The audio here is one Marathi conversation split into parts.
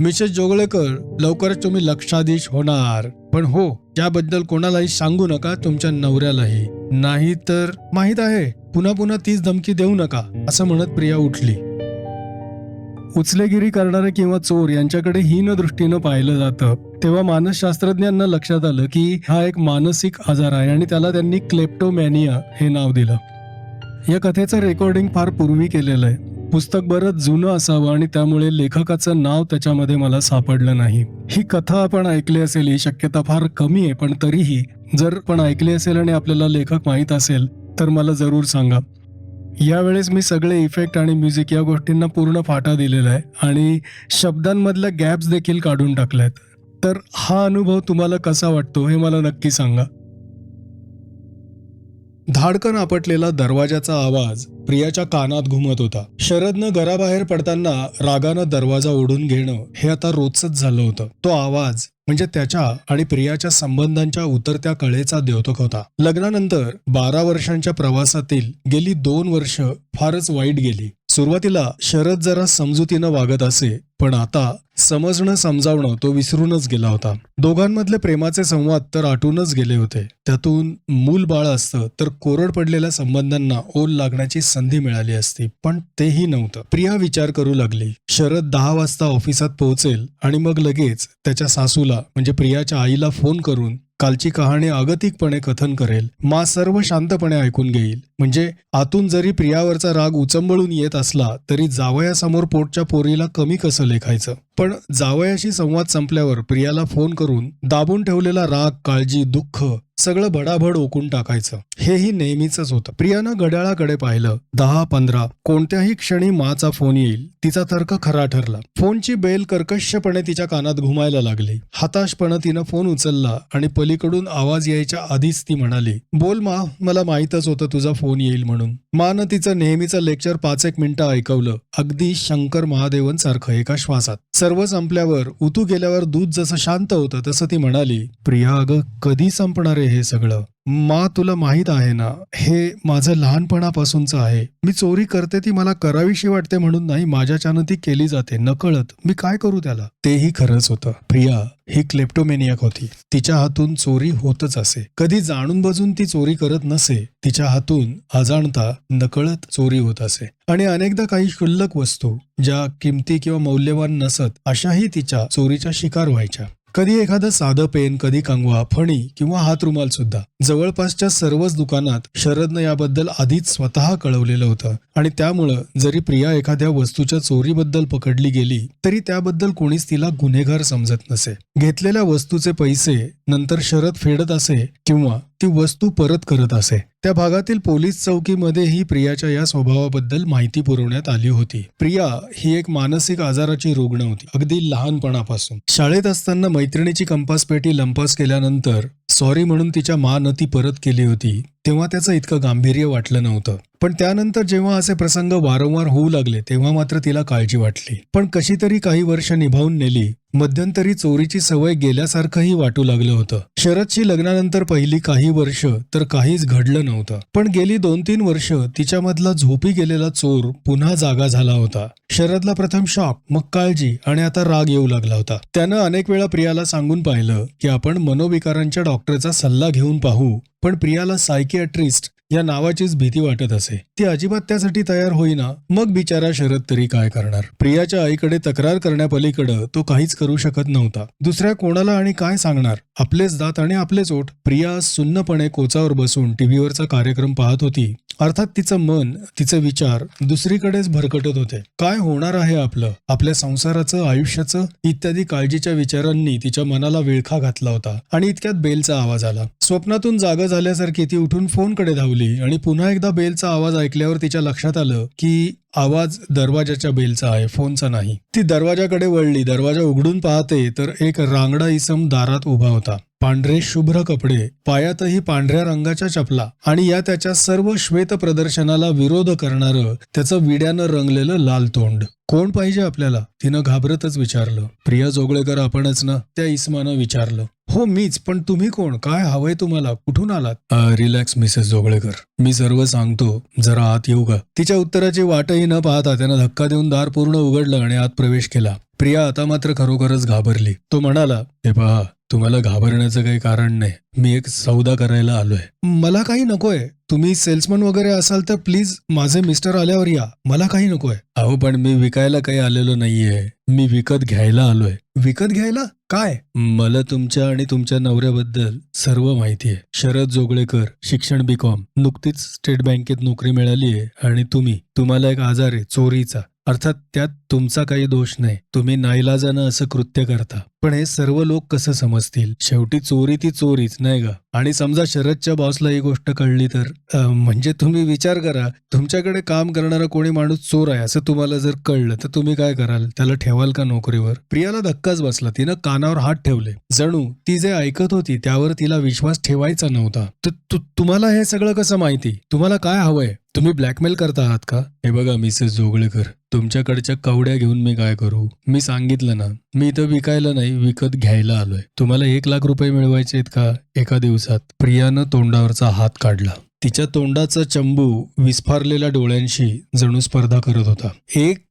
मिसेस जोगळेकर लवकरच तुम्ही लक्षाधीश होणार. पण हो त्याबद्दल कोणालाही सांगू नका तुमच्या नवऱ्यालाही. नाही तर माहीत आहे पुन्हा पुन्हा तीच धमकी देऊ नका असं म्हणत प्रिया उठली. उचलेगिरी करणारे किंवा चोर यांच्याकडे हीन दृष्टीनं पाहिलं जातं. तेव्हा मानसशास्त्रज्ञांना लक्षात आलं की हा एक मानसिक आजार आहे आणि त्याला त्यांनी क्लेप्टोमॅनिया हे नाव दिलं. या कथेचं रेकॉर्डिंग फार पूर्वी केलेलं आहे. पुस्तक बरंच जुनं असावं आणि त्यामुळे लेखकाचं नाव त्याच्यामध्ये मला सापडलं नाही. ही कथा आपण ऐकली असेल ही शक्यता फार कमी आहे पण तरीही जर पण ऐकली असेल आणि आपल्याला लेखक माहीत असेल तर मला जरूर सांगा. यावेळेस मी सगळे इफेक्ट आणि म्युझिक या गोष्टींना पूर्ण फाटा दिलेला आहे आणि शब्दांमधल्या गॅप्स देखील काढून टाकल्यात तर हा अनुभव तुम्हाला कसा वाटतो हे मला नक्की सांगा. धाडकन आपटलेला दरवाजाचा आवाज प्रियाच्या कानात घुमत होता. शरदनं घराबाहेर पडताना रागानं दरवाजा ओढून घेणं हे आता रोजच झालं होतं. तो आवाज म्हणजे त्याच्या आणि प्रियाच्या संबंधांच्या उतरत्या कळेचा द्योतक होता. लग्नानंतर बारा वर्षांच्या प्रवासातील गेली दोन वर्ष फारच वाईट गेली. सुरुवातीला शरद जरा समजुतीनं वागत असे पण आता समजणं समजावणं तो विसरूनच गेला होता. दोघांमधले प्रेमाचे संवाद तर आटूनच गेले होते. त्यातून मूल बाळ असतं तर कोरड पडलेल्या संबंधांना ओल लागण्याची संधी मिळाली असती पण तेही नव्हतं. प्रिया विचार करू लागली. शरद दहा वाजता ऑफिसात पोहोचेल आणि मग लगेच त्याच्या सासूला म्हणजे प्रियाच्या आईला फोन करून कालची कहाणी अगतिकपणे कथन करेल. मा सर्व शांतपणे ऐकून घेईल. म्हणजे आतून जरी प्रियावरचा राग उचंबळून येत असला तरी जावयासमोर पोटच्या पोरीला कमी कसं लेखायचं? पण जावयाशी संवाद संपल्यावर प्रियाला फोन करून दाबून ठेवलेला राग काळजी दुःख सगळं भडाभड ओकून टाकायचं. हेही नेहमीच होतं. प्रियानं घड्याळाकडे पाहिलं. दहा पंधरा कोणत्याही क्षणी माचा फोन येईल तिचा तर्क खरा ठरला. फोनची बेल कर्कशपणे तिच्या कानात घुमायला लागली. हताशपणे तिनं फोन उचलला आणि पलीकडून आवाज यायच्या आधीच ती म्हणाली बोल मा मला माहीतच होतं तुझा फोन येईल म्हणून. मानं तिचं नेहमीचं लेक्चर पाच एक मिनिटं ऐकवलं. अगदी शंकर महादेवन सारखं एका श्वासात. सर्व संपल्यावर उतू गेल्यावर दूध जसं शांत होतं तसं ती म्हणाली प्रिया अगं कधी संपणार आहे हे सगळं? मा तुला माहीत आहे ना हे माझं लहानपणापासूनचं आहे. मी चोरी करते ती मला करावीशी वाटते म्हणून नाही माझ्याच्यानं ती केली जाते नकळत. मी काय करू त्याला? तेही खरंच होतं. प्रिया ही क्लेप्टोमेनियक होती. तिच्या हातून चोरी होतच असे. कधी जाणून बजून ती चोरी करत नसे तिच्या हातून अजाणता नकळत चोरी होत असे. आणि अनेकदा काही क्षुल्लक वस्तू ज्या किमती किंवा मौल्यवान नसत अशाही तिच्या चोरीच्या शिकार व्हायच्या. कधी एखादं साधं पेन कधी कंगवा फणी किंवा हात रुमाल सुद्धा. जवळपासच्या सर्वच दुकानात शरदनं याबद्दल आधीच स्वतः कळवलेलं होतं. आणि त्यामुळं जरी प्रिया एखाद्या वस्तूच्या चोरीबद्दल पकडली गेली तरी त्याबद्दल कोणीच तिला गुन्हेगार समजत नसे. घेतलेल्या वस्तूचे पैसे नंतर शरद फेडत असे किंवा ती वस्तू परत करत असे. त्या भागातील पोलीस चौकीमध्येही प्रियाच्या या स्वभावाबद्दल माहिती पुरवण्यात आली होती. प्रिया ही एक मानसिक आजाराची रुग्ण होती. अगदी लहानपणापासून. शाळेत असताना मैत्रिणीची कंपास पेटी लंपास केल्यानंतर सॉरी म्हणून तिच्या मान ती परत केली होती. तेव्हा त्याचं इतकं गांभीर्य वाटलं नव्हतं. पण त्यानंतर जेव्हा असे प्रसंग वारंवार होऊ लागले तेव्हा मात्र तिला काळजी वाटली. पण कशी तरी काही वर्ष निभावून नेली मध्यंतरी चोरीची सवय गेल्यासारखंही वाटू लागलं होतं. शरदची लग्नानंतर पहिली काही वर्ष तर काहीच घडलं नव्हतं. पण गेली दोन तीन वर्ष तिच्यामधला झोपी गेलेला चोर पुन्हा जागा झाला होता. शरदला प्रथम शॉक मग काळजी आणि आता राग येऊ लागला होता. त्यानं अनेक वेळा प्रियाला सांगून पाहिलं की आपण मनोविकारांच्या डॉक्टरचा सल्ला घेऊन पाहू पण प्रियाला सायकियाट्रिस्ट या नावाचीच भीती वाटत असे. ती अजिबात त्यासाठी तयार होईना मग बिचारा शरद तरी काय करणार? प्रियाच्या आईकडे तक्रार करण्यापलीकडं तो काहीच करू शकत नव्हता. दुसऱ्या कोणाला आणि काय सांगणार? आपलेच दात आणि आपलेच ओठ. प्रिया सुन्नपणे कोचावर बसून टीव्हीवरचा कार्यक्रम पाहत होती. अर्थात तिचं मन तिचे विचार दुसरीकडेच भरकटत होते. काय होणार आहे आपलं? आपल्या संसाराचं आयुष्याचं? इत्यादी काळजीच्या विचारांनी तिच्या मनाला विळखा घातला होता आणि इतक्यात बेलचा आवाज आला. स्वप्नातून जागा झाल्यासारखी ती उठून फोनकडे धावली आणि पुन्हा एकदा बेलचा आवाज ऐकल्यावर तिच्या लक्षात आलं की आवाज दरवाजाच्या बेलचा आहे फोनचा नाही. ती दरवाजाकडे वळली. दरवाजा उघडून पाहते तर एक रांगडा इसम दारात उभा होता. पांढरे शुभ्र कपडे पायातही पांढऱ्या रंगाच्या चपला आणि या त्याच्या सर्व श्वेत प्रदर्शनाला विरोध करणारं त्याचं विड्यानं रंगलेलं लाल तोंड. कोण पाहिजे आपल्याला? तिनं घाबरतच विचारलं. प्रिया जोगळेकर आपणच ना? त्या इस्मानं विचारलं. हो मीच पण तुम्ही कोण? काय हवंय तुम्हाला? कुठून आलात? Relax Mrs Joglekar. मी सर्व सांगतो जरा आत येऊ का? तिच्या उत्तराची वाटही न पाहता त्यानं धक्का देऊन दार पूर्ण उघडलं आणि आत प्रवेश केला. प्रिया आता मात्र खरोखरच घाबरली. तो म्हणाला हे पहा तुम्हाला घाबरण्याचं काही कारण नाही. मी एक सौदा करायला आलोय. मला काही नकोय. तुम्ही सेल्समन वगैरे असाल तर प्लीज माझे मिस्टर आल्यावर या. मला काही नकोय. अहो पण मी विकायला काही आलेलो नाहीये. मी विकत घ्यायला आलोय. विकत घ्यायला? काय? मला तुमच्या आणि तुमच्या नवऱ्याबद्दल सर्व माहिती आहे. शरद जोगळेकर शिक्षण बीकॉम नुकतीच स्टेट बँकेत नोकरी मिळाली आहे. आणि तुम्ही तुम्हाला एक आजार आहे चोरीचा. अर्थात त्यात तुमचा काही दोष नाही. तुम्ही नाईलाजानं असं कृत्य करता. पण हे सर्व लोक कसं समजतील? शेवटी चोरी ती चोरीच नाही का? आणि समजा शरदच्या बॉसला ही गोष्ट कळली तर? म्हणजे तुम्ही विचार करा तुमच्याकडे काम करणारा कोणी माणूस चोर आहे असं तुम्हाला जर कळलं तर तुम्ही काय कराल? त्याला ठेवाल का नोकरीवर? प्रियाला धक्काच बसला तिनं कानावर हात ठेवले. जणू ती जे ऐकत होती त्यावर तिला विश्वास ठेवायचा नव्हता. तर तुम्हाला हे सगळं कसं माहिती? तुम्हाला काय हवंय? तुम्ही ब्लॅकमेल करता आहात का? हे बघा मिसेस जोगळेकर तुमच्याकडच्या कवड्या घेऊन मी काय करू? मी सांगितलं ना. मी इथं विकायला नाही विकत घ्यायला आलोय. तुम्हाला एक लाख रुपये मिळवायचे आहेत का? एका दिवसात. प्रियानं तोंडावरचा हात काढला. तिच्या तोंडाचा चंबू विस्फारलेल्या डोळ्यांशी जणू स्पर्धा करत होता. एक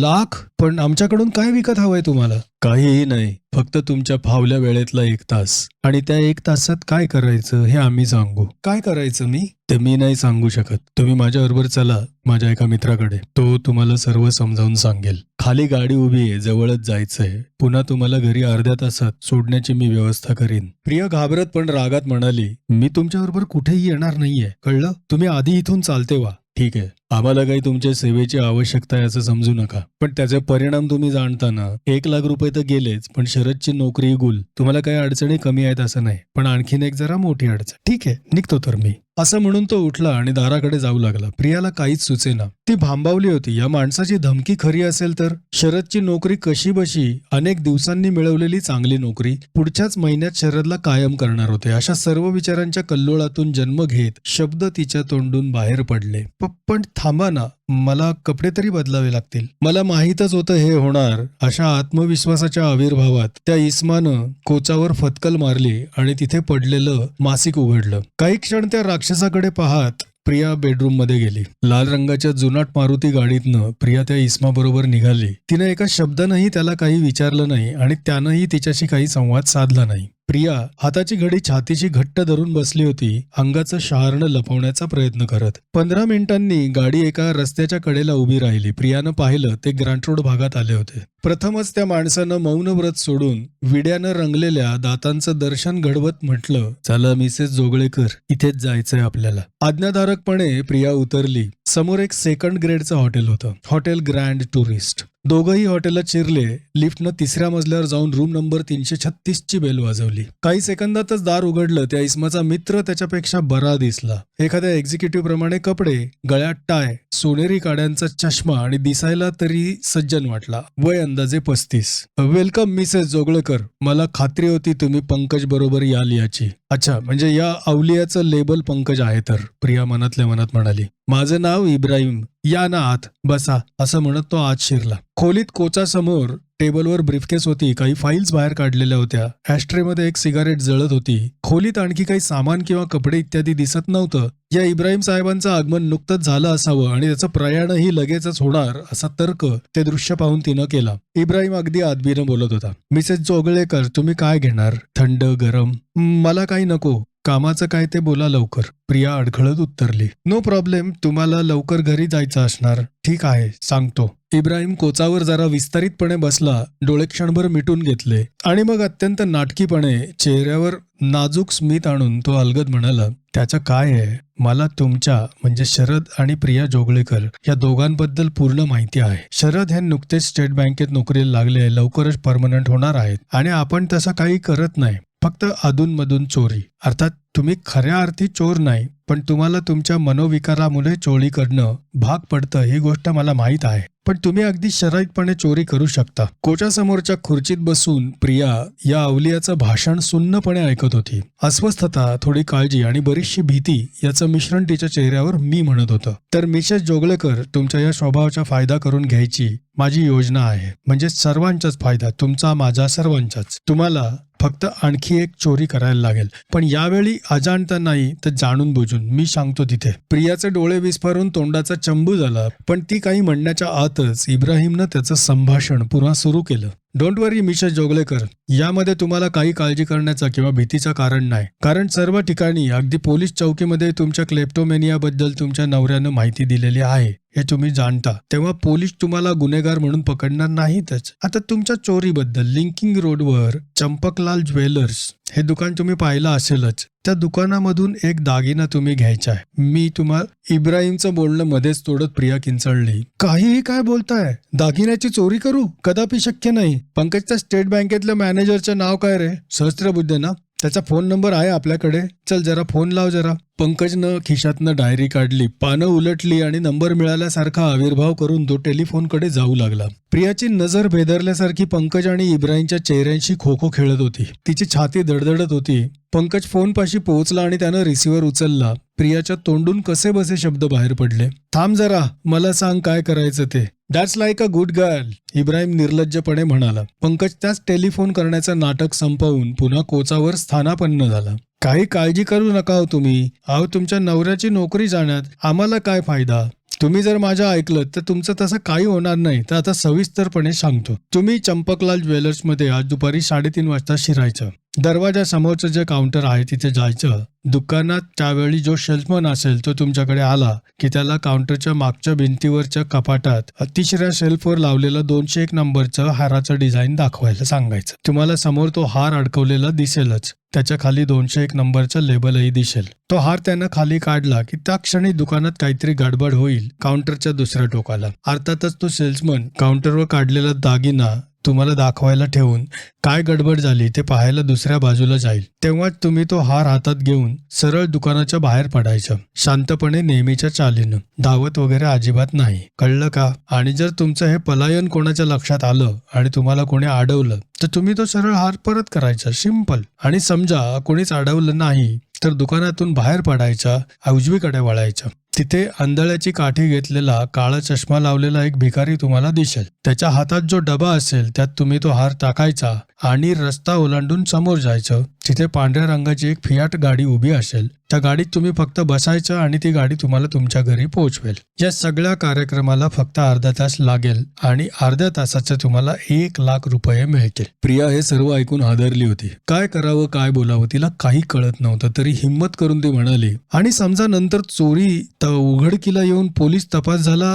लाख? पण आमच्याकडून काय विकत हवंय तुम्हाला? काहीही नाही फक्त तुमच्या फावल्या वेळेतला एक तास. आणि त्या एक तासात काय करायचं हे आम्ही सांगू. काय करायचं मी? ते मी नाही सांगू शकत. तुम्ही माझ्याबरोबर चला माझ्या एका मित्राकडे. तो तुम्हाला सर्व समजावून सांगेल. खाली गाडी उभी आहे जवळच जायचंय. पुन्हा तुम्हाला घरी अर्ध्या तासात सोडण्याची मी व्यवस्था करीन. प्रिया घाबरत पण रागात म्हणाली मी तुमच्याबरोबर कुठेही येणार नाहीये. कळलं? तुम्ही आधी इथून चालते वा. ठीक आहे. आम्हाला काही तुमच्या सेवेची आवश्यकता आहे असं समजू नका. पण त्याचे परिणाम तुम्ही जाणताना एक लाख रुपये तर गेलेच पण शरदची नोकरी गुल. तुम्हाला काही अडचणी कमी आहेत असं नाही पण आणखीन एक जरा मोठी अडचण. ठीक आहे निघतो तर मी. असं म्हणून तो उठला आणि दाराकडे जाऊ लागला. प्रियाला काहीच सुचेना. ती भांबावली होती. या माणसाची धमकी खरी असेल तर? शरदची नोकरी कशी बशी? अनेक दिवसांनी मिळवलेली चांगली नोकरी. पुढच्याच महिन्यात शरदला कायम करणार होते. अशा सर्व विचारांच्या कल्लोळातून जन्म घेत शब्द तिच्या तोंडून बाहेर पडले. प- पण थांबा ना मला कपडे तरी बदलावे लागतील. मला माहीतच होतं हे होणार. अशा आत्मविश्वासाच्या आविर्भावात त्या इस्मानं कोचावर फतकल मारली आणि तिथे पडलेलं मासिक उघडलं. काही क्षण त्या राक्षसाकडे पाहत प्रिया बेडरूममध्ये गेली. लाल रंगाच्या जुनाट मारुती गाडीतनं प्रिया त्या इस्मा बरोबर निघाली. तिने एका शब्दानंही त्याला काही विचारलं नाही आणि त्यानंही तिच्याशी काही संवाद साधला नाही. प्रिया हाताची घडी छातीशी घट्ट धरून बसली होती अंगाचं शहारणं लपवण्याचा प्रयत्न करत. पंधरा मिनिटांनी गाडी एका रस्त्याच्या कडेला उभी राहिली. प्रियानं पाहिलं ते ग्रांट रोड भागात आले होते. प्रथमच त्या माणसानं मौन व्रत सोडून विड्यानं रंगलेल्या दातांचं दर्शन घडवत म्हटलं चला मिसेस जोगळेकर इथेच जायचंय आपल्याला. आज्ञाधारकपणे प्रिया उतरली. समोर एक सेकंड ग्रेडचं हॉटेल होतं. Hotel grand tourist. दोघंही हॉटेलला चिरले लिफ्टनं तिसऱ्या मजल्यावर जाऊन रूम नंबर तीनशे छत्तीस ची बेल वाजवली. काही सेकंदातच दार उघडलं त्या इस्माचा मित्र त्याच्यापेक्षा बरा दिसला. एखाद्या एक्झिक्युटिव्ह प्रमाणे कपडे गळ्यात टाय सोनेरी काड्यांचा चष्मा आणि दिसायला तरी सज्जन वाटला. वय अंदाजे पस्तीस. Welcome mrs Jogalkar. मला खात्री होती तुम्ही पंकज बरोबर याल याची. अच्छा म्हणजे या अवलियाचं लेबल पंकज आहे तर प्रिया मनातल्या मनात म्हणाली. माझं नाव इब्राहिम या ना आत बसा असं म्हणत तो आत शिरला. खोलीत कोचासमोर टेबलवर ब्रीफकेस होती काही फाईल्स बाहेर काढलेल्या होत्या. ॲस्ट्रेमध्ये एक सिगारेट जळत होती. खोलीत आणखी काही सामान किंवा कपडे इत्यादी दिसत नव्हतं. या इब्राहिम साहेबांचं आगमन नुकतंच झालं असावं आणि त्याचं प्रयाणही लगेचच होणार असा तर्क ते दृश्य पाहून तिनं केला. इब्राहिम अगदी आदबीनं बोलत होता. मिसेस जोगळेकर तुम्ही काय घेणार? थंड गरम? मला काही नको. कामाचं काय ते बोला लवकर. प्रिया अडखळत उत्तरली. नो प्रॉब्लेम तुम्हाला लवकर घरी जायचं असणार. ठीक आहे सांगतो. इब्राहिम कोचावर जरा विस्तारितपणे बसला डोळे क्षणभर मिटून घेतले. आणि मग अत्यंत नाटकीपणे चेहऱ्यावर नाजूक स्मित आणून तो अलगद म्हणाला त्याचं काय आहे? मला तुमच्या म्हणजे शरद आणि प्रिया जोगळेकर या दोघांबद्दल पूर्ण माहिती आहे. शरद हे नुकतेच स्टेट बँकेत नोकरीला लागले लवकरच परमनंट होणार आहेत. आणि आपण तसं काही करत नाही. फक्त अधूनमधून चोरी. अर्थात तुम्ही खऱ्या अर्थी चोर नाही पण तुम्हाला तुमच्या मनोविकारामुळे चोरी करणं भाग पडतं ही गोष्ट मला माहीत आहे. पण तुम्ही अगदी शराईतपणे चोरी करू शकता. कोच्यासमोरच्या खुर्चीत बसून प्रिया या अवलियाचं भाषण सुन्नपणे ऐकत होती. अस्वस्थता थोडी काळजी आणि बरीचशी भीती याचं मिश्रण तिच्या चेहऱ्यावर मी म्हणत होतं. तर मिसेस जोगळेकर तुमच्या या स्वभावाचा फायदा करून घ्यायची माझी योजना आहे. म्हणजे सर्वांचाच फायदा तुमचा माझा सर्वांचाच. तुम्हाला फक्त आणखी एक चोरी करायला लागेल. पण यावेळी अजाणता नाही तर जाणून बुजून. मी सांगतो तिथे. प्रियाचे डोळे विस्फारून तोंडाचा चंबू झाला पण ती काही म्हणण्याच्या आतच इब्राहिमनं त्याचं संभाषण पुन्हा सुरू केलं. डोंट वरी मिसेस जोगलेकर यामध्ये तुम्हाला काही काळजी करण्याचा किंवा भीतीचा कारण नाही. कारण सर्व ठिकाणी अगदी पोलीस चौकीमध्ये तुमच्या क्लेप्टोमेनियाबद्दल तुमच्या नवऱ्यानं माहिती दिलेली आहे. हे तुम्ही जाणता. तेव्हा पोलीस तुम्हाला गुन्हेगार म्हणून पकडणार नाहीतच. आता तुमच्या चोरीबद्दल लिंकिंग रोडवर चंपकलाल ज्वेलर्स हे दुकान तुम्ही पाहिलं असेलच. त्या दुकानामधून एक दागिना तुम्ही घ्यायचा आहे. मी तुम्हाला इब्राहिमचं बोलणं मध्येच तोडत प्रिया किंचळली. काहीही काय बोलताय? दागिन्याची चोरी करू? कदापि शक्य नाही. पंकजच्या स्टेट बँकेतल्या मॅनेजरचं नाव काय रे? सहस्त्रबुद्धे ना? त्याचा फोन नंबर आहे आपल्याकडे. चल जरा फोन लाव जरा. पंकजनं खिशातनं डायरी काढली पानं उलटली आणि नंबर मिळाल्यासारखा आविर्भाव करून तो टेलिफोनकडे जाऊ लागला. प्रियाची नजर भेदरल्यासारखी पंकज आणि इब्राहिमच्या चेहऱ्यांशी खो खो खेळत होती. तिची छाती दडदडत होती. पंकज फोनपाशी पोहोचला आणि त्यानं रिसिव्हर उचलला. प्रियाच्या तोंडून कसे बसे शब्द बाहेर पडले. थांब जरा मला सांग काय करायचं ते. That's like a good girl Ibrahim निर्लज्जपणे म्हणाला. पंकज त्याच टेलिफोन करण्याचं नाटक संपवून पुन्हा कोचावर स्थानापन्न झाला. काही काळजी करू नका हो तुम्ही. अहो तुमच्या नवऱ्याची नोकरी जाण्यात आम्हाला काय फायदा? तुम्ही जर माझ्या ऐकलं तर तुमचं तसं काही होणार नाही. तर आता सविस्तरपणे सांगतो. तुम्ही चंपकलाल ज्वेलर्समध्ये आज दुपारी साडेतीन वाजता शिरायचं. दरवाजा समोरचं जे काउंटर आहे तिथे जायचं. दुकानात त्यावेळी जो शेल्फमन असेल तो तुमच्याकडे आला की त्याला काउंटरच्या मागच्या भिंतीवरच्या कपाटात तिसऱ्या शेल्फवर लावलेलं दोनशे एक नंबरचं हाराचं डिझाईन दाखवायला सांगायचं. तुम्हाला समोर तो हार अडकवलेला दिसेलच. त्याच्याखाली दोनशे एक नंबरचं लेबलही दिसेल. तो हार त्यानं खाली काढला की त्या क्षणी दुकानात काहीतरी गडबड होईल काउंटरच्या दुसऱ्या टोकाला. अर्थातच तो सेल्समन काउंटरवर काढलेला दागिना तुम्हाला दाखवायला ठेवून काय गडबड झाली ते पाहायला दुसऱ्या बाजूला जाईल. तेव्हाच तुम्ही तो हार हातात घेऊन सरळ दुकानाच्या बाहेर पडायचं. शांतपणे नेहमीच्या चालीनं. धावत वगैरे अजिबात नाही. कळलं का? आणि जर तुमचं हे पलायन कोणाच्या लक्षात आलं आणि तुम्हाला कोणी अडवलं तर तुम्ही तो सरळ हार परत करायचा. सिंपल. आणि समजा कोणीच अडवलं नाही तर दुकानातून बाहेर पडायचा उजवीकडे वळायचं. तिथे आंधळ्याची काठी घेतलेला काळा चष्मा लावलेला एक भिकारी तुम्हाला दिसेल. त्याच्या हातात जो डबा असेल त्यात तुम्ही तो हार टाकायचा आणि रस्ता ओलांडून समोर जायचं. तिथे पांढऱ्या रंगाची एक फियाट गाडी उभी असेल त्या गाडीत तुम्ही फक्त बसायचं आणि ती गाडी तुम्हाला तुमच्या घरी पोहोचवेल. या सगळ्या कार्यक्रमाला फक्त अर्धा तास लागेल आणि अर्ध्या तासाचे तुम्हाला एक लाख रुपये मिळतील. प्रिया हे सर्व ऐकून हादरली होती. काय करावं काय बोलावं तिला काही कळत नव्हतं तरी हिंमत करून ती म्हणाली आणि समजा नंतर चोरी त- उघडकीला येऊन पोलीस तपास झाला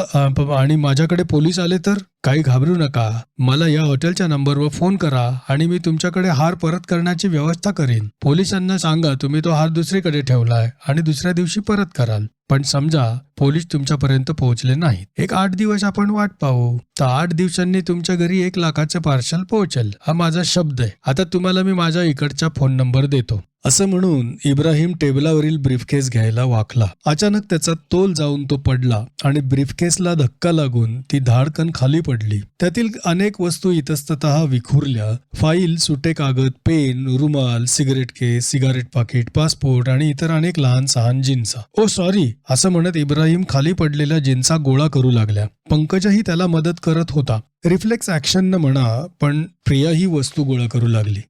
आणि माझ्याकडे पोलीस आले तर? काही घाबरू नका. मला या हॉटेलच्या नंबरवर फोन करा आणि मी तुमच्याकडे हार परत करण्याची व्यवस्था करेन. पोलिसांना सांगा तुम्ही तो हार दुसरीकडे ठेवलाय आणि दुसऱ्या दिवशी परत कराल. पण समजा पोलीस तुमच्यापर्यंत पोहोचले नाहीत. एक आठ दिवस आपण वाट पाहू. तर आठ दिवसांनी तुमच्या घरी एक लाखाचं पार्सल पोहोचेल. हा माझा शब्द आहे. आता तुम्हाला मी माझ्या इकडचा फोन नंबर देतो. असं म्हणून इब्राहिम टेबलावरील ब्रीफकेस घ्यायला वाकला. अचानक त्याचा तोल जाऊन तो पडला आणि ब्रीफकेसला धक्का लागून ती धाडकन खाली पडली. त्यातील अनेक वस्तू इतस्तत विखुरल्या. फाईल सुटे कागद पेन रुमाल सिगरेट केस सिगारेट पाकिट पासपोर्ट आणि इतर अनेक लहान सहान जिन्सा. ओ सॉरी असं म्हणत इब्राहिम खाली पडलेल्या जिन्सा गोळा करू लागल्या. पंकजही त्याला मदत करत होता. रिफ्लेक्स ऍक्शन म्हणा पण प्रिया ही वस्तू गोळा करू लागली.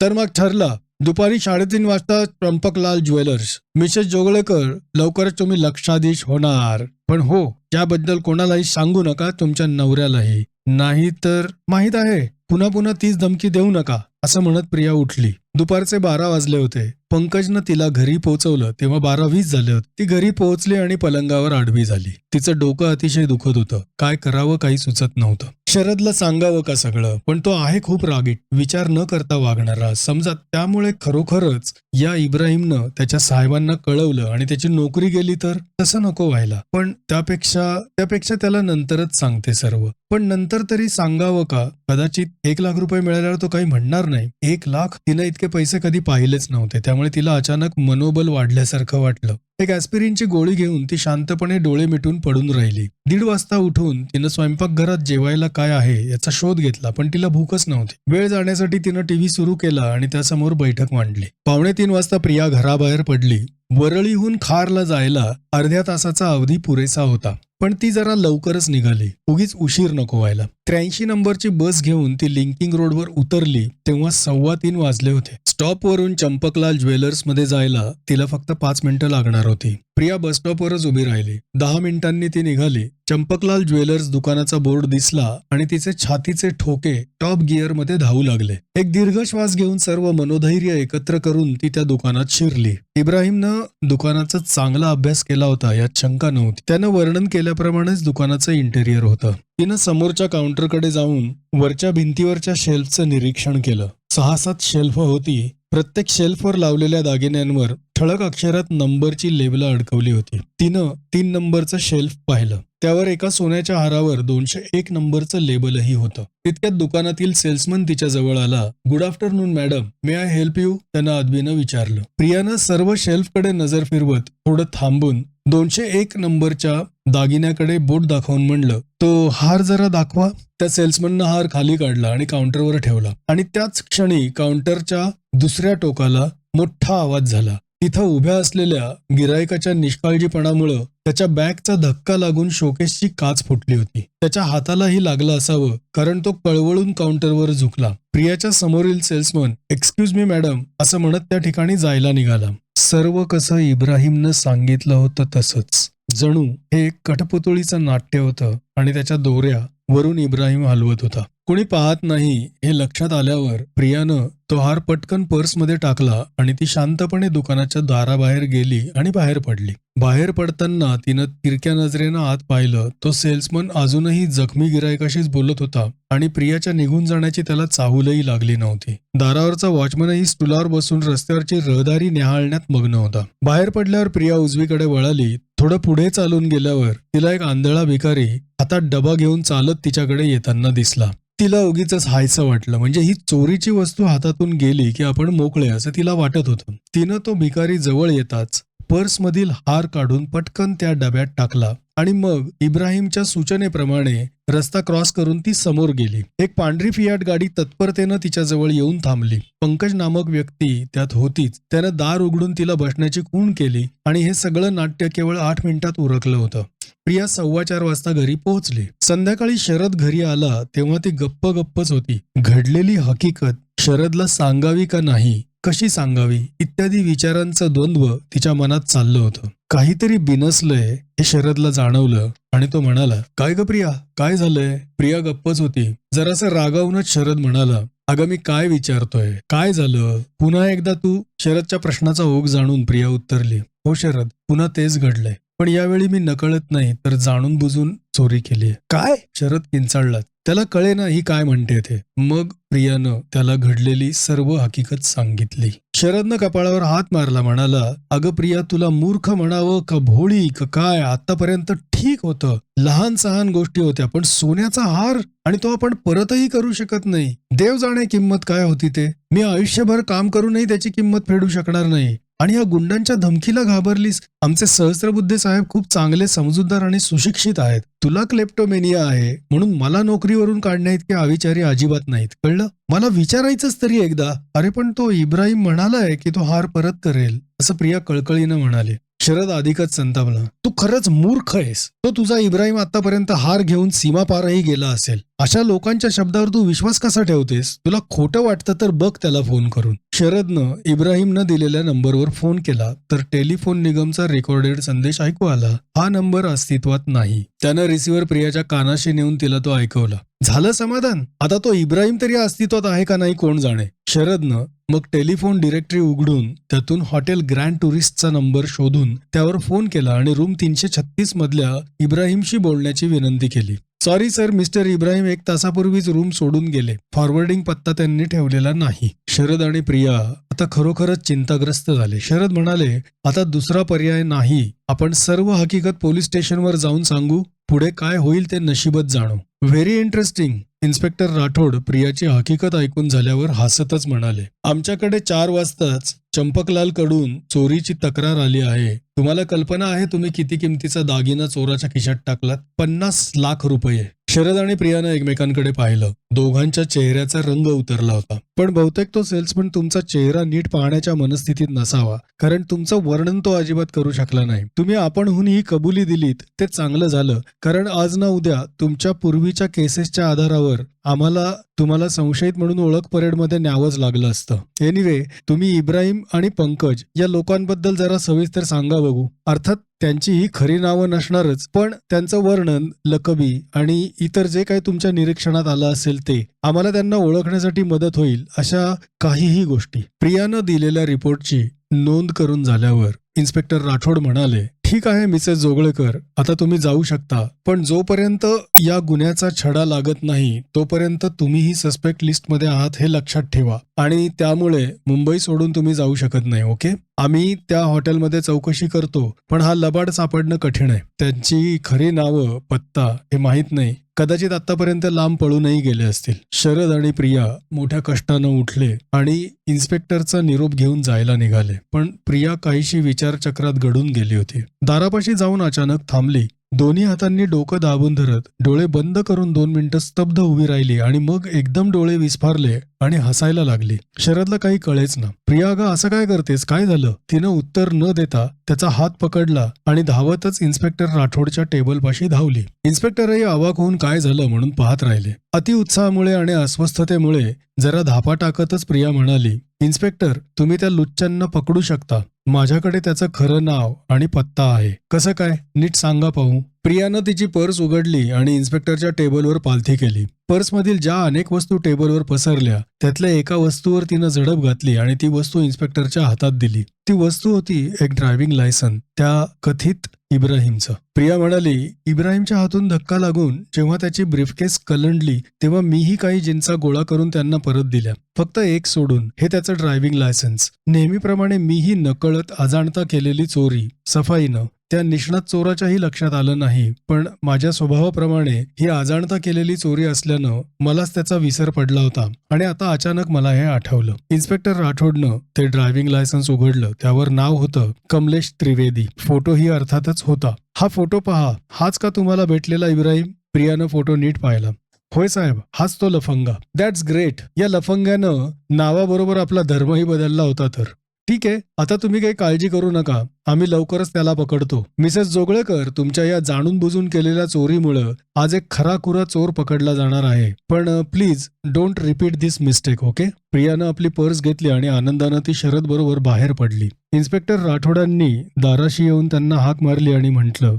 तर मग ठरलं दुपारी साडेतीन वाजता त्र्यंपकलाल ज्वेलर्स मिसेस जोगळेकर लवकरच तुम्ही लक्षाधीश होणार. पण हो याबद्दल कोणालाही सांगू नका तुमच्या नवऱ्यालाही. नाही तर माहीत आहे पुन्हा पुन्हा तीच धमकी देऊ नका. असं म्हणत प्रिया उठली. दुपारचे बारा वाजले होते. पंकजनं तिला घरी पोहोचवलं तेव्हा बारा वीस झाले होते. ती घरी पोहोचली आणि पलंगावर आडवी झाली. तिचं डोकं अतिशय दुखत होतं. काय करावं काही सुचत नव्हतं. शरदला सांगावं का सगळं? पण तो आहे खूप रागीट. विचार न करता वागणारा. समजा त्यामुळे खरोखरच या इब्राहिमनं त्याच्या साहेबांना कळवलं आणि त्याची नोकरी गेली तर? तसं नको व्हायला. पण त्यापेक्षा त्यापेक्षा त्याला नंतरच सांगते सर्व. पण नंतर तरी सांगावं का? कदाचित एक लाख रुपये मिळाल्यावर तो काही म्हणणार नाही. एक लाख तिनं इतके पैसे कधी पाहिलेच नव्हते. त्यामुळे तिला अचानक मनोबल वाढल्यासारखं वाटलं. एक ऍस्पिरिनची गोळी घेऊन ती शांतपणे डोळे मिटून पडून राहिली. दीड वाजता उठून तिनं स्वयंपाकघरात जेवायला काय आहे याचा शोध घेतला पण तिला भूकच नव्हती. वेळ जाण्यासाठी तिनं टीव्ही सुरू केला आणि त्यासमोर बैठक मांडली. पावणे तीन वाजता प्रिया घराबाहेर पडली. वरळीहून खारला जायला अर्ध्या तासाचा अवधी पुरेसा होता. पण ती जरा लवकरच निघाली. उगीच उशीर नको व्हायला. त्र्याऐंशी नंबरची बस घेऊन ती लिंकिंग रोडवर उतरली तेव्हा सव्वा तीन वाजले होते. स्टॉपवरून चंपकलाल ज्वेलर्समध्ये जायला तिला फक्त पाच मिनिटं लागणार होती. प्रिया बस स्टॉपवरच उभी राहिली. दहा मिनिटांनी ती निघाली. चंपकलाल ज्वेलर्स दुकानाचा बोर्ड दिसला आणि तिचे छातीचे ठोके टॉप गिअरमध्ये धावू लागले. एक दीर्घ श्वास घेऊन सर्व मनोधैर्य एकत्र करून ती त्या दुकानात शिरली. इब्राहिमनं दुकानाचा चांगला अभ्यास केला होता यात शंका नव्हती. त्यानं वर्णन केल्याप्रमाणेच दुकानाचं इंटेरियर होतं. तिनं समोरच्या काउंटरकडे जाऊन वरच्या भिंतीवरच्या शेल्फचं निरीक्षण केलं. सहा सात शेल्फ होती. प्रत्येक शेल्फवर लावलेल्या दागिन्यांवर ठळक अक्षरात नंबरची लेबला अडकवली होती. तिनं तीन नंबरचं शेल्फ पाहिलं. त्यावर एका सोन्याच्या हारावर दोनशे एक नंबरचं लेबलही होतं. तितक्यात दुकानातील सेल्समन तिच्या जवळ आला. Good afternoon madam. May I help you? त्यानं अद्वीनं विचारलं. प्रियानं सर्व शेल्फकडे नजर फिरवत थोडं थांबून दोनशे एक नंबरच्या दागिन्याकडे बोट दाखवून म्हणलं तो हार जरा दाखवा. त्या सेल्समननं हार खाली काढला आणि काउंटरवर ठेवला. आणि त्याच क्षणी काउंटरच्या दुसऱ्या टोकाला मोठा आवाज झाला. तिथं उभ्या असलेल्या गिरायकाच्या निष्काळजीपणामुळं त्याच्या बॅगचा धक्का लागून शोकेसची काच फुटली होती. त्याच्या हातालाही लागलं असावं कारण तो कळवळून काउंटरवर झुकला. प्रियाच्या समोरील सेल्समन एक्सक्यूज मी मॅडम असं म्हणत त्या ठिकाणी जायला निघाला. सर्व कसं इब्राहिमनं सांगितलं होतं तसंच. जणू हे एक कठपुतळीचं नाट्य होतं आणि त्याच्या दोऱ्या वरून इब्राहिम हलवत होता. कोणी पाहत नाही हे लक्षात आल्यावर प्रियानं तो हार पटकन पर्समध्ये टाकला आणि ती शांतपणे दुकानाच्या दाराबाहेर गेली आणि बाहेर पडली. बाहेर पडताना तिनं तिरक्या नजरेनं आत पाहिलं तो सेल्समन अजूनही जखमी गिरायकाशीच बोलत होता आणि प्रियाच्या निघून जाण्याची त्याला चाहूलही लागली नव्हती. दारावरचा वॉचमनही स्टुलावर बसून रस्त्यावरची रहदारी निहाळण्यात मग्न होता. बाहेर पडल्यावर प्रिया उजवीकडे वळाली थोडं पुढे चालून गेल्यावर तिला एक आंधळा भिकारी हातात डबा घेऊन चालत तिच्याकडे येताना दिसला. तिला उगीच हायचं वाटलं. म्हणजे ही चोरीची वस्तू हातातून गेली की आपण मोकळे असं तिला वाटत होतं. तिनं तो भिकारी जवळ येताच पर्समधील हार काढून पटकन त्या डब्यात टाकला. आणि मग इब्राहिमच्या सूचनेप्रमाणे रस्ता क्रॉस करून ती समोर गेली. एक पांढरी फियाट गाडी तत्परतेनं तिच्याजवळ येऊन थांबली. पंकज नामक व्यक्ती त्यात होतीच. त्यानं दार उघडून तिला बसण्याची खूण केली आणि हे सगळं नाट्य केवळ आठ मिनिटात उरकलं होतं. प्रिया सव्वा चार वाजता घरी पोहोचली. संध्याकाळी शरद घरी आला तेव्हा ती गप्प गप्पच होती. घडलेली हकीकत शरदला सांगावी का नाही कशी सांगावी इत्यादी विचारांचं द्वंद्व तिच्या मनात चाललं होतं. काहीतरी बिनसलंय हे शरदला जाणवलं आणि तो म्हणाला काय ग प्रिया? काय झालंय? प्रिया गप्पच होती. जरासं रागावूनच शरद म्हणाला अगं मी काय विचारतोय? काय झालं? पुन्हा एकदा तू शरदच्या प्रश्नाचा ओघ जाणून प्रिया उत्तरली हो शरद पुन्हा तेच घडलंय. पण यावेळी मी नकळत नाही तर जाणून बुजून चोरी केली काय? शरद किंचाळला त्याला कळे ना ही काय म्हणते ते. मग प्रियानं त्याला घडलेली सर्व हकीकत सांगितली. शरदनं कपाळावर हात मारला म्हणाला अगं प्रिया तुला मूर्ख म्हणावं का भोळी का काय? आतापर्यंत ठीक होतं. लहान सहान गोष्टी होत्या पण सोन्याचा हार आणि तो आपण परतही करू शकत नाही. देव जाणे किंमत काय होती ते? मी आयुष्यभर काम करूनही त्याची किंमत फेडू शकणार नाही. आणि या गुंडांच्या धमकीला घाबरलीस. आमचे सहस्त्रबुद्धे साहेब खूप चांगले समजूतदार आणि सुशिक्षित आहेत. तुला क्लेप्टोमेनिया आहे म्हणून मला नोकरीवरून काढण्या इतके अविचारी अजिबात नाहीत. कळलं? मला विचारायचंच तरी एकदा. अरे पण तो इब्राहिम म्हणालाय की तो हार परत करेल असं प्रिया कळकळीनं म्हणाले. शरद अधिकच संतापला. तू खरंच मूर्ख आहेस. तो तुझा इब्राहिम आतापर्यंत हार घेऊन सीमा पारही गेला असेल. अशा लोकांच्या शब्दावर तू विश्वास कसा ठेवतेस? तुला खोटं वाटतं तर बघ त्याला फोन करून. शरदनं इब्राहिमनं दिलेल्या नंबरवर फोन केला तर टेलिफोन निगमचा रेकॉर्डेड संदेश ऐकू आला. हा नंबर अस्तित्वात नाही. त्यानं रिसिव्हर प्रियाच्या कानाशी नेऊन तिला तो ऐकवला. झालं समाधान? आता तो इब्राहिम तरी अस्तित्वात आहे का नाही कोण जाणे? शरदनं मग टेलिफोन डिरेक्टरी उघडून त्यातून हॉटेल ग्रँड टुरिस्टचा नंबर शोधून त्यावर फोन केला आणि रूम तीनशे छत्तीस मधल्या इब्राहिमशी बोलण्याची विनंती केली. सॉरी सर मिस्टर इब्राहिम एक तासापूर्वीच रूम सोडून गेले. फॉरवर्डिंग पत्ता त्यांनी ठेवलेला नाही. शरद आणि प्रिया आता खरोखरच चिंताग्रस्त झाले. शरद म्हणाले आता दुसरा पर्याय नाही. आपण सर्व हकीकत पोलीस स्टेशनवर जाऊन सांगू. पुढे काय होईल ते नशिबत जाणू. व्हेरी इंटरेस्टिंग इन्स्पेक्टर राठोड प्रियाची हकीकत ऐकून झाल्यावर हसतच म्हणाले आमच्याकडे चार वाजताच चंपकलाल कडून चोरीची तक्रार आली आहे. तुम्हाला कल्पना आहे तुम्ही किती किमतीचा दागिना चोराच्या खिशात टाकलात? पन्नास लाख रुपये. शरद आणि प्रियानं एकमेकांकडे पाहिलं. दोघांच्या चेहऱ्याचा रंग उतरला होता. पण बहुतेक तो सेल्समन तुमचा चेहरा नीट पाहण्याच्या मनस्थितीत नसावा कारण तुमचं वर्णन तो अजिबात करू शकला नाही. तुम्ही आपणहून ही कबुली दिलीत ते चांगलं झालं. कारण आज ना उद्या तुमच्या पूर्वीच्या केसेसच्या आधारावर आम्हाला तुम्हाला संशयित म्हणून ओळख परेडमध्ये न्यावंच लागलं असतं. एनिवे तुम्ही इब्राहिम आणि पंकज या लोकांबद्दल जरा सविस्तर सांगा बघू. अर्थात त्यांची ही खरी नावं नसणारच पण त्यांचं वर्णन लकबी आणि इतर जे काही तुमच्या निरीक्षणात आलं असेल ते आम्हाला त्यांना ओळखण्यासाठी मदत होईल अशा काहीही गोष्टी. प्रियानं दिलेल्या रिपोर्टची नोंद करून झाल्यावर इन्स्पेक्टर राठोड म्हणाले ठीक आहे मिसेस जोगळेकर आता तुम्ही जाऊ शकता पण जोपर्यंत या गुन्ह्याचा छडा लागत नाही तोपर्यंत तुम्हीही सस्पेक्ट लिस्टमध्ये आहात हे लक्षात ठेवा आणि त्यामुळे मुंबई सोडून तुम्ही जाऊ शकत नाही ओके? आम्ही त्या हॉटेलमध्ये चौकशी करतो पण हा लबाड सापडणं कठीण आहे. त्यांची खरी नावं पत्ता हे माहीत नाही. कदाचित आतापर्यंत लांब पळूनही गेले असतील. शरद आणि प्रिया मोठ्या कष्टानं उठले आणि इन्स्पेक्टरचा निरोप घेऊन जायला निघाले. पण प्रिया काहीशी विचारचक्रात घडून गेली होती. दारापाशी जाऊन अचानक थांबली. दोन्ही हातांनी डोकं दाबून धरत डोळे बंद करून दोन मिनिटं स्तब्ध उभी राहिली आणि मग एकदम डोळे विस्फारले आणि हसायला लागली. शरदला काही कळेच ना. प्रिया गा असं काय करतेस? काय झालं? तिनं उत्तर न देता त्याचा हात पकडला आणि धावतच इन्स्पेक्टर राठोडच्या टेबलपाशी धावली. इन्स्पेक्टरही अवाक होऊन काय झालं? म्हणून पाहत राहिले. अतिउत्साहामुळे आणि अस्वस्थतेमुळे जरा धापा टाकतच प्रिया म्हणाली इन्स्पेक्टर तुम्ही त्या लुच्चांना पकडू शकता. माझ्याकडे त्याचं खरं नाव आणि पत्ता आहे. कसं काय? नीट सांगा पाहू. प्रियानं तिची पर्स उघडली आणि इन्स्पेक्टरच्या टेबलवर पालथी केली. पर्समधील ज्या अनेक वस्तू टेबलवर पसरल्या त्यातल्या एका वस्तूवर तिनं झडप घातली आणि ती वस्तू इन्स्पेक्टरच्या हातात दिली. ती वस्तू होती एक ड्रायव्हिंग लायसन त्या कथित इब्राहिमचं. प्रिया म्हणाली इब्राहिमच्या हातून धक्का लागून जेव्हा त्याची ब्रीफकेस कलंडली तेव्हा मीही काही जिन्सा गोळा करून त्यांना परत दिल्या. फक्त एक सोडून हे त्याचं ड्रायव्हिंग लायसन्स. नेहमीप्रमाणे मीही नकळत अजाणता केलेली चोरी सफाईनं त्या निष्णात चोराच्याही लक्षात आलं नाही पण माझ्या स्वभावाप्रमाणे ही अजाणता केलेली चोरी असल्यानं मलाच त्याचा विसर पडला होता आणि आता अचानक मला हे आठवलं. इन्स्पेक्टर राठोडनं ते ड्रायव्हिंग लायसन्स उघडलं त्यावर नाव होतं कमलेश त्रिवेदी. फोटोही अर्थातच होता. हा फोटो पहा हाच का तुम्हाला भेटलेला इब्राहिम? प्रियानं फोटो नीट पाहिला. होय साहेब हाच तो लफंगा. दॅट्स ग्रेट या लफंग्यानं नावाबरोबर आपला धर्मही बदलला होता तर. ठीक आहे आता तुम्ही काही काळजी करू नका. आम्ही लवकरच त्याला पकडतो. मिसेस जोगळेकर तुमच्या या जाणून बुजून केलेल्या चोरीमुळं आज एक खराखुरा चोर पकडला जाणार आहे. पण please don't repeat this mistake okay? प्रियानं आपली पर्स घेतली आणि आनंदानं ती शरद बरोबर बाहेर पडली. इन्स्पेक्टर राठोडांनी दाराशी येऊन त्यांना हाक मारली आणि म्हटलं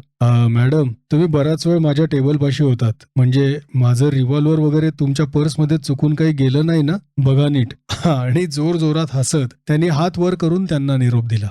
मॅडम तुम्ही बराच वेळ माझ्या टेबलपाशी होतात. म्हणजे माझं रिव्हॉल्वर वगैरे तुमच्या पर्समध्ये चुकून काही गेलं नाही ना? बघा नीट. आणि जोर जोरात हसत त्यांनी हात वर करून त्यांना निरोप दिला.